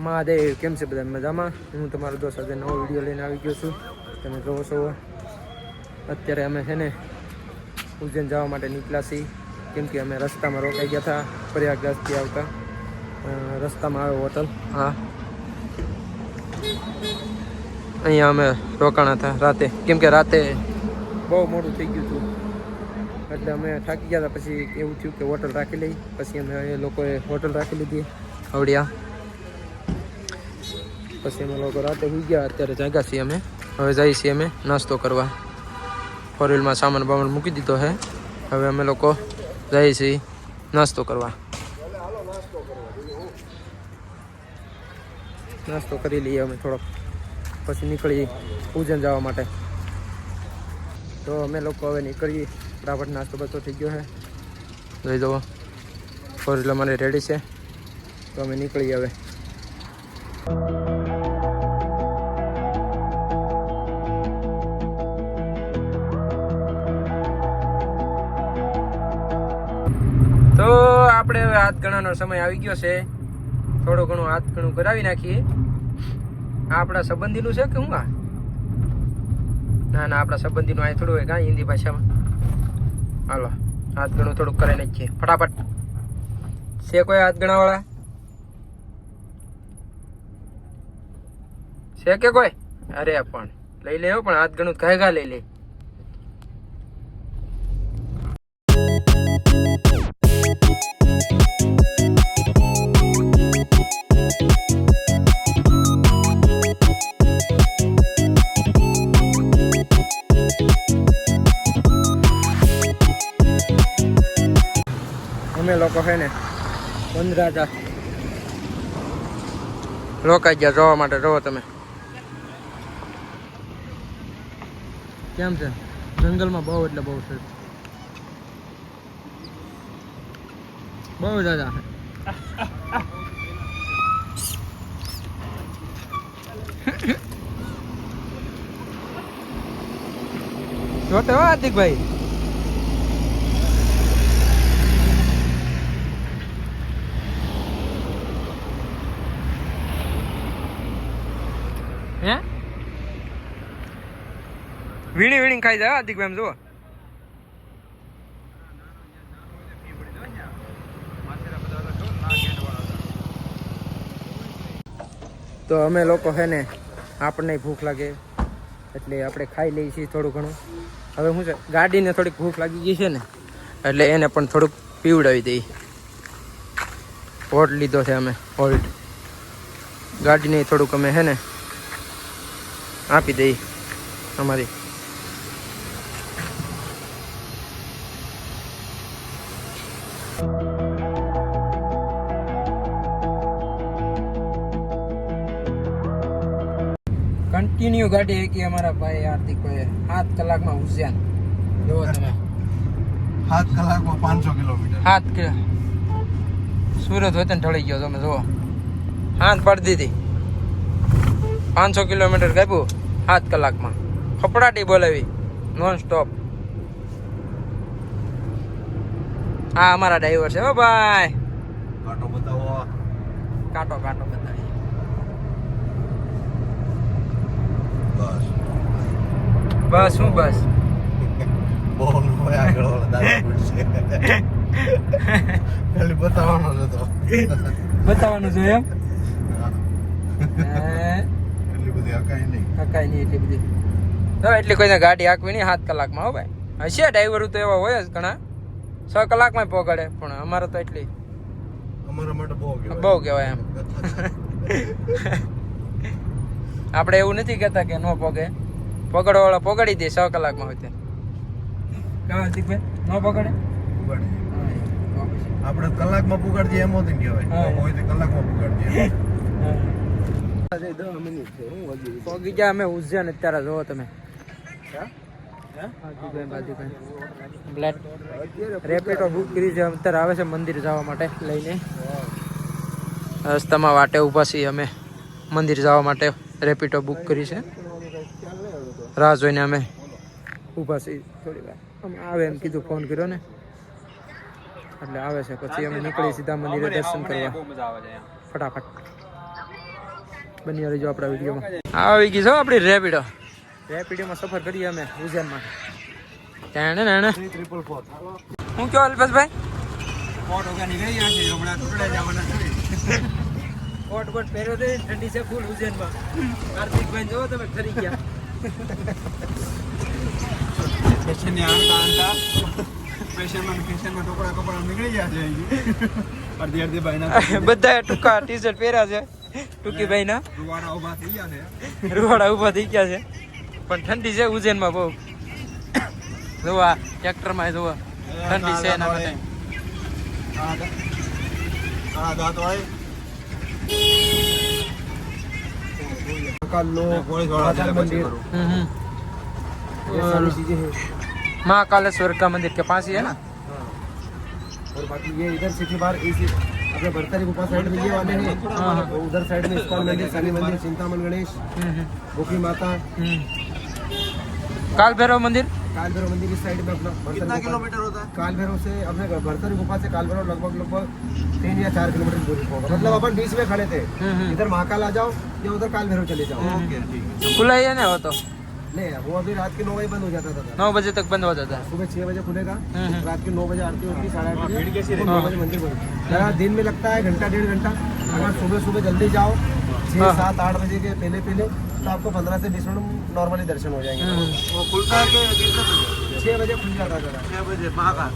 મહાદેવ, કેમ છે બધા મજામાં? હું તમારો દોસ્ત આજે નવો વીડિયો લઈને આવી ગયો છું. તમે જોવો છો. અત્યારે અમે છે ને ઉજ્જૈન જવા માટે નીકળ્યા છીએ. કેમ કે અમે રસ્તામાં રોકાઈ ગયા હતા, પ્રયાગરાજથી આવતા. રસ્તામાં આવ્યો હોટલ. હા. અહીંયા અમે રોકાણા હતા રાતે. કેમ કે રાતે બહુ મોડું થઈ ગયું હતું. એટલે અમે થાકી ગયા હતા, પછી એવું થયું કે હોટલ રાખી લઈ. પછી અમે એ લોકોએ હોટલ રાખી લીધી, હવડિયા. પછી અમે લોકો રાતે સુઈ ગયા, અત્યારે જાગ્યા છીએ અમે. હવે જઈએ છીએ અમે નાસ્તો કરવા. ફોર વ્હીલમાં સામાન બામાન મૂકી દીધો છે હવે અમે લોકો જઈએ છીએ નાસ્તો કરવા. નાસ્તો કરી લઈએ અમે થોડોક. પછી નીકળી પૂજન જવા માટે. તો અમે લોકો હવે નીકળીએ. ફટાફટ નાસ્તો બધો થઈ ગયો છે જોઈ જવો ફોર વ્હીલર મારે રેડી છે. તો અમે નીકળીએ હવે. હવે હાથ ગણાનો સમય આવી ગયો છે. થોડું ઘણું હાથ ગણું કરાવી નાખીએ. આપણા સંબંધીનું છે કે હું આ? ના ના, આપણા સંબંધીનું અહીં થોડું હોય કાં હિન્દી ભાષામાં. હાલો, હાથ ગણું થોડુંક કરી નાખીએ. ફટાફટ. છે કોઈ હાથ ગણાવાળા છે કે કોઈ? અરે પણ, લઈ લેવો પણ હાથ ગણું ઘાય ઘા લઈ લે. અમે લોકો છે ને વનરાજા. રોકાઈ ગયા, જોવા માટે. જોવો તમે. કેમ છે? જંગલમાં બહુ એટલે બહુ છે. બહુ દાદા જોતે હો હાર્દિકભાઈ. હે? વીણી વીણી ખાઈ જાય હાર્દિકભાઈ એમ જુઓ. તો અમે લોકો છે ને, આપણને ભૂખ લાગે, એટલે આપણે ખાઈ લઈએ છીએ થોડું ઘણું. હવે શું છે, ગાડીને થોડીક ભૂખ લાગી ગઈ છે ને, એટલે એને પણ થોડુંક પીવડાવી દઈએ. હોલ્ટ લીધો છે અમે હોલ્ટ ગાડીને થોડુંક અમે છે ને આપી દઈ અમારી. કન્ટિન્યુ ગાડી એકી અમારા ભાઈ હાર્દિકભાઈ સાત કલાકમાં ઉજ્જૈન. જોવો તમે. સાત કલાકમાં પાંચસો કિલોમીટર. સાત કે સુરત વતન ઢળી ગયો તમે જુઓ. હાથ પાડી દીધી. પાંચસો કિલોમીટર કાપ્યું. સાત કલાકમાં. ફફડાટી બોલાવી નોન સ્ટોપ આ અમારા ડ્રાઈવર છે હો ભાઈ. કાંટો બતાવો. કાંટો કાંટો બતાવી બસ. બસ શું બસ. નો હોય આગળ ખાલી બતાવવાનો હતો. બતાવવાનું છે એમ? એટલી બધી હકાય નહીં. કકાઈ નહીં એટલી બધી. તો એટલી કોઈને ગાડી હાકવી નહીં સાત કલાકમાં હો ભાઈ. હશે ડ્રાઈવર તો એવા હોય જ ઘણા. છ કલાકમાં પહોંચાડે પણ અમારે તો એટલી અમારા માટે બહુ કહેવાય. બહુ કહેવાય એમ. આપણે એવું નથી કહેતા કે ન પોગે. પકડવાળા પકડી દે છ કલાકમાં હોય તે. કેવા હાર્દિકભાઈ ન પકડે આપણે કલાકમાં પુગાડી એમ હોતું કહેવાય. હોય તો કલાકમાં પુગાડી પોગી ગયા અમે ઉજ્જૈન અત્યારે જોવો તમે. રેપિડો બુક કરી છે અત્યારે આવે છે મંદિર જવા માટે લઈને. રસ્તામાં વાટે ઊભા છીએ અમે. મંદિર જવા માટે રેપિડો બુક કરી છે. રાહ જોઈને અમે ઊભા છીએ. થોડી વાર. આવે એમ કીધું ફોન કર્યો ને. એટલે આવે છે. પછી અમે નીકળી સીધા મંદિરે દર્શન કરવા. ફટાફટ. બની રહેજો આપણા વિડીયોમાં. આવી ગઈ છો આપણી રેપિડો. રેપિડોમાં સફર કરીએ અમે ઉજ્જૈનમાં. ત્યાં ને ટ્રિપલ ફોર હું કયો અલ્પેશભાઈ? કોટ વગર નીકળી ગયા છે હમણાં ટુકડા જવાના છે. કોટ કોટ પહેર્યો તો ઠંડી છે ફૂલ ઉજ્જૈનમાં. હાર્દિકભાઈ જોવો તમે ફરી ગયા. પેશનને આંતા આંતા પેશનમાં પેશનમાં ટુકડા કપડા નીકળી ગયા છે અહીંથી. અડધી અડધી બાયના બધા ટૂંકા ટી શર્ટ પહેર્યા છે. ટૂંકી ભાઈ ના રૂવાના ઊભા થઈ ગયા છે રૂવાડા ઊભા થઈ ગયા છે પણ ઠંડી છે ઉજ્જૈનમાં બહુ જોવા ટ્રેક્ટરમાં જોવા ઠંડી છે એના માટે આ દા- આ દાંત વાળી મહાકાલ મંદિર हम्म, हम्म। ये सारी चीजें हैं महाकालेश्वर का मंदिर के पास ही है ना और बाकी ये इधर सिटी बार इसी अपने भरतारी गुफा साइड में ये वाले हैं हाँ, हाँ। और उधर साइड में इस्कॉन मंदिर शनि मंदिर चिंतामन गणेश हम्म, हम्म, गोपी माता हम्म। काल भैरव मंदिर काल भैरव मंदिर इस साइड में अपना कितना किलोमीटर होता है काल भैरव से अपने भरतारी गुफा से काल भैरव लगभग लगभग तीन या चार किलोमीटर की दूरी होगा मतलब अपन बीच में खड़े थे हम्म, हम्म। इधर महाकाल आ जाओ या उधर काल भैरव चले जाओ खुला ही है ना वो तो नहीं वो अभी रात के नौ बजे बंद हो जाता था नौ बजे तक बंद हो जाता है सुबह छह बजे खुलेगा हम्म। रात के नौ बजे आरती होती है साढ़े आठ बजे हाँ। नौ बजे मंदिर बंद जरा दिन में लगता है घंटा डेढ़ घंटा अगर सुबह सुबह जल्दी जाओ हाँ। छह सात आठ बजे के पहले पहले तो आपको पंद्रह से बीस मिनट नॉर्मली दर्शन हो जाएँगे हम्म। वो खुलता है छह बजे खुल जाता है जरा छह बजे हाँ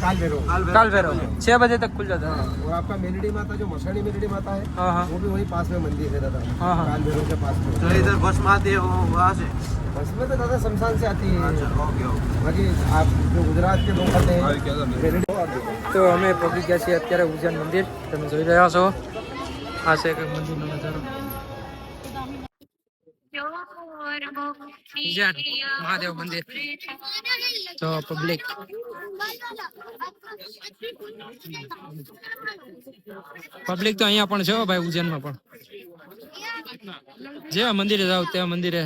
काल भैरव काल भैरव छह बजे तक खुल जाता है हाँ, और आपका मेलडी माता जो मशानी मेलडी माता है हाँ हाँ वो भी वही पास में मंदिर है दादा हाँ, हाँ। काल भैरव के पास में तो इधर बस में आती है वो वहाँ से बस में तो दादा शमशान से आती है ओके ओके बाकी आप जो गुजरात के लोग आते हैं मेलडी તો અમે પહોંચી ગયા છીએ અત્યારે ઉજ્જૈન મંદિર તમે જોઈ રહ્યા છો આ છે કંઈક મંદિરનો નજારો ઉજ્જૈન મહાદેવ મંદિર. તો પબ્લિક પબ્લિક તો અહીંયા પણ છે ભાઈ ઉજ્જૈનમાં પણ. જેવા મંદિરે જાવ તેવા મંદિરે.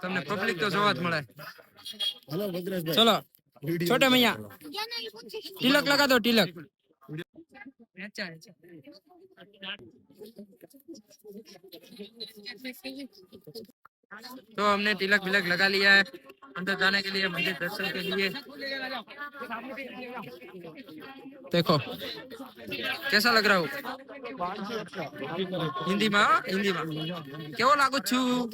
તમને પબ્લિક તો જોવા જ મળે. ચલો છોટે મૈયા. તિલક લગા દો તિલક. तो हमने तिलक विलक लगा लिया है अंदर जाने के लिए मंदिर दर्शन के लिए देखो कैसा लग रहा हूँ हिंदी में हाँ? हिंदी में કેવો લાગુ છું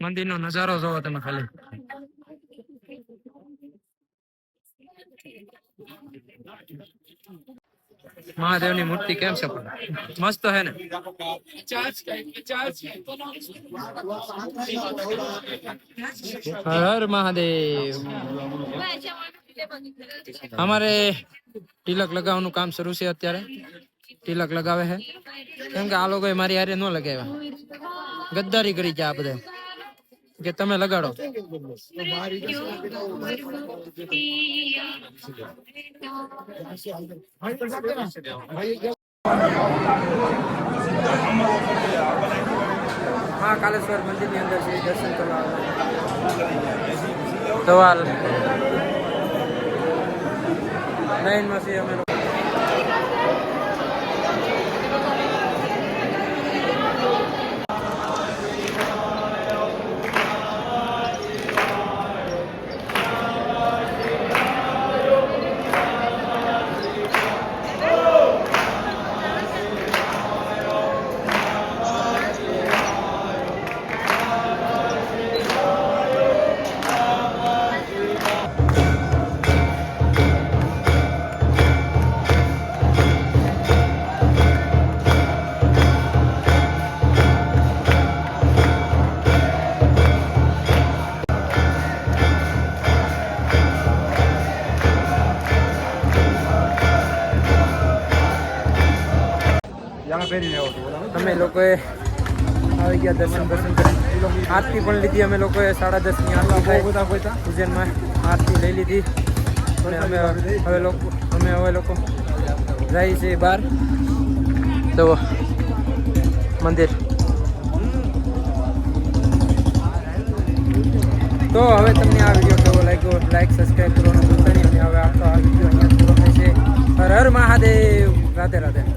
મંદિરનો નજારો જોવો તમે ખાલી મહાદેવની મૂર્તિ કેમ છે પણ? મસ્ત હે ને? હર મહાદેવ. અમારે તિલક લગાવવાનું કામ શરૂ છે અત્યારે. તિલક લગાવે છે કેમ કે આ લોકો મારી હારે ન લગાવ્યા. ગદ્દારી કરી ગયા આ બધા. કે તમે લગાડો. મહાકાલેશ્વર મંદિરની અંદર છે દર્શન કરવા સવાલ લાઈનમાં છીએ અમે અમે લોકોએ આવી ગયા દર્શન દર્શન કરી. આરતી પણ લીધી અમે લોકોએ સાડા દસની આરતી પૂજનમાં આરતી લઈ લીધી. અને અમે હવે લોકો અમે હવે લોકો જાય છે બહાર. તો મંદિર. તો હવે તમને આ વીડિયો કેવો લાગ્યો? લાઈક સબસ્ક્રાઈબ કરવાનું ભૂલતા નહીં. અને હવે આખો આ વીડિયો અહીંયા પૂરો હર હર મહાદેવ. રાધે રાધે.